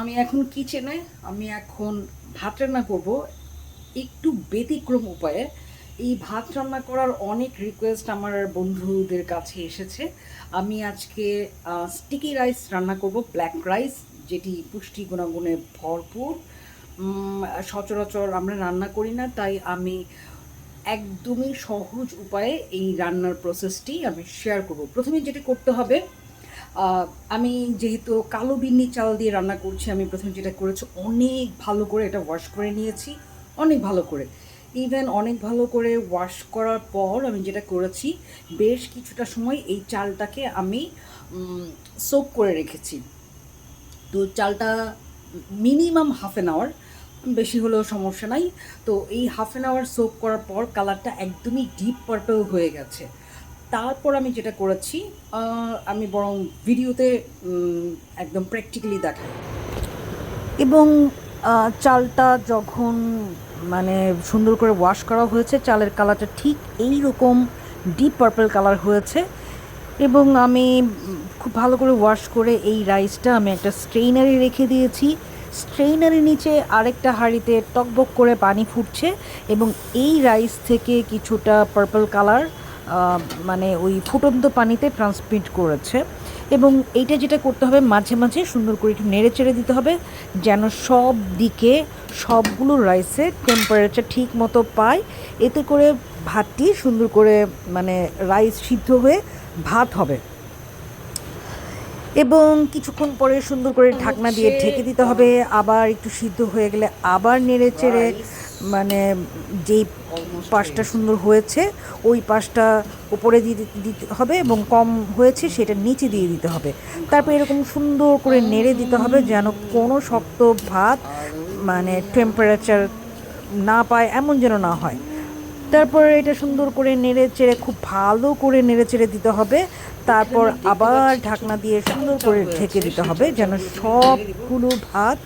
আমি এখন কিচেনে আমি এখন ভাত রান্না করব। একটু ব্যতিক্রম উপায়ে। এই ভাত রান্না করার অনেক রিকোয়েস্ট আমার বন্ধুদের কাছে এসেছে। আমি আজকে স্টিকি রাইস রান্না করব ব্ল্যাক রাইস যেটি পুষ্টি গুণাগুণে ভরপুর। সচরাচর আমরা রান্না করি না, তাই আমি একদমই সহজ উপায়ে এই রান্নার প্রসেসটি আমি শেয়ার করব। প্রথমে যেটি করতে হবে আমি যেহেতু কালো বিন্নি চাল দিয়ে রান্না করছি, আমি প্রথমে যেটা করেছি, অনেক ভালো করে এটা ওয়াশ করে নিয়েছি, অনেক ভালো করে। ইভেন অনেক ভালো করে ওয়াশ করার পর আমি যেটা করেছি, বেশ কিছুটা সময় এই চালটাকে আমি সোপ করে রেখেছি। তো চালটা মিনিমাম হাফ অ্যান আওয়ার বেশি হলেও সমস্যা নাই। তো এই হাফ অ্যান আওয়ার সোপ করার পর কালারটা একদমই ডিপ পার্পল হয়ে গেছে। তারপর আমি যেটা করেছি আমি বরং ভিডিওতে একদম প্র্যাকটিক্যালি দেখাই এবং চালটা যখন মানে সুন্দর করে ওয়াশ করা হয়েছে, চালের কালারটা ঠিক এই রকম ডিপ পার্পল কালার হয়েছে এবং আমি খুব ভালো করে ওয়াশ করে এই রাইসটা আমি একটা স্ট্রেইনারে রেখে দিয়েছি। স্ট্রেইনারের নিচে আরেকটা হাঁড়িতে টকবক করে পানি ফুটছে এবং এই রাইস থেকে কিছুটা পার্পল কালার মানে ওই ফুটন্ত পানিতে ট্রান্সমিট করেছে। এবং এইটা যেটা করতে হবে, মাঝে মাঝে সুন্দর করে একটু নেড়ে চেড়ে দিতে হবে, যেন সব দিকে সবগুলো রাইসে টেম্পারেচার ঠিক মতো পায়। এতে করে ভাতটি সুন্দর করে মানে রাইস সিদ্ধ হয়ে ভাত হবে। এবং কিছুক্ষণ পরে সুন্দর করে ঢাকনা দিয়ে ঢেকে দিতে হবে। আবার একটু সিদ্ধ হয়ে গেলে আবার নেড়ে চেড়ে মানে যেই পাশটা সুন্দর হয়েছে ওই পাশটা উপরে দিয়ে দিতে- দিতে হবে এবং কম হয়েছে সেটা নিচে দিয়ে দিতে হবে। তারপর এরকম সুন্দর করে নেড়ে দিতে হবে যেন কোনো শক্ত ভাত মানে টেম্পারেচার না পায় এমন যেন না হয়। তারপর এটা সুন্দর করে নেড়ে চেড়ে খুব ভালো করে নেড়ে চেড়ে দিতে হবে। তারপর আবার ঢাকনা দিয়ে সুন্দর করে ঢেকে দিতে হবে যেন সবগুলো ভাত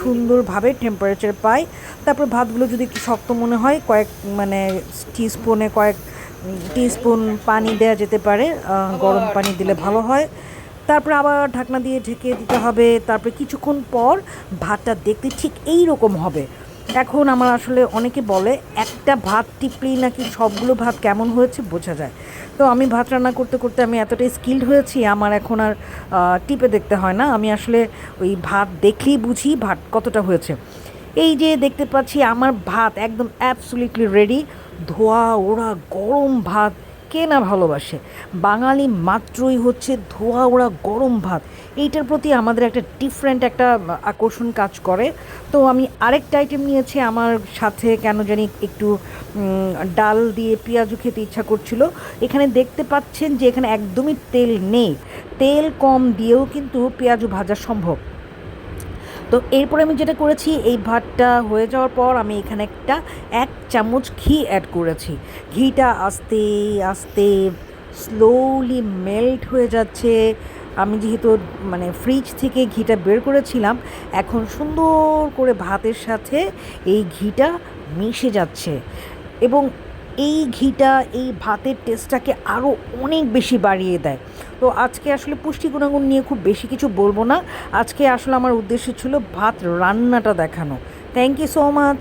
সুন্দরভাবে টেম্পারেচার পায়। তারপর ভাতগুলো যদি একটু শক্ত মনে হয় কয়েক মানে টিস্পুনে কয়েক টিস্পুন পানি দেওয়া যেতে পারে গরম পানি দিলে ভালো হয়। তারপর আবার ঢাকনা দিয়ে ঢেকে দিতে হবে। তারপরে কিছুক্ষণ পর ভাতটা দেখতে ঠিক এই রকম হবে। এখন আমার আসলে অনেকে বলে, একটা ভাত টিপলেই নাকি সবগুলো ভাত কেমন হয়েছে বোঝা যায়। তো আমি ভাত রান্না করতে করতে আমি এতটাই স্কিল্ড হয়েছি, আমার এখন আর টিপে দেখতে হয় না। আমি আসলে ওই ভাত দেখলেই বুঝি ভাত কতটা হয়েছে। এই যে দেখতে পাচ্ছি, আমার ভাত একদম অ্যাবসুলিটলি রেডি ধোয়া ওড়া গরম ভাত কে না ভালোবাসে? বাঙালি মাত্রই হচ্ছে ধোয়া ওড়া গরম ভাত। এইটার প্রতি আমাদের একটা ডিফারেন্ট একটা আকর্ষণ কাজ করে। তো আমি আরেকটা আইটেম নিয়েছি, আমার সাথে কেন জানি একটু ডাল দিয়ে পেঁয়াজু খেতে ইচ্ছা করছিল। এখানে দেখতে পাচ্ছেন যে এখানে একদমই তেল নেই। তেল কম দিয়েও কিন্তু পেঁয়াজু ভাজা সম্ভব। তো এরপরে আমি যেটা করেছি, এই ভাতটা হয়ে যাওয়ার পর আমি এখানে একটা এক চামচ ঘি অ্যাড করেছি। ঘিটা আস্তে আস্তে স্লোলি মেল্ট হয়ে যাচ্ছে। আমি যেহেতু মানে ফ্রিজ থেকে ঘিটা বের করেছিলাম, এখন সুন্দর করে ভাতের সাথে এই ঘিটা মিশে যাচ্ছে। এবং এই ঘিটা, এই ভাতের টেস্টটাকে আরও অনেক বেশি বাড়িয়ে দেয়। তো আজকে আসলে পুষ্টি গুণাগুণ নিয়ে খুব বেশি কিছু বলব না। আজকে আসলে আমার উদ্দেশ্য ছিল ভাত রান্নাটা দেখানো। Thank you so much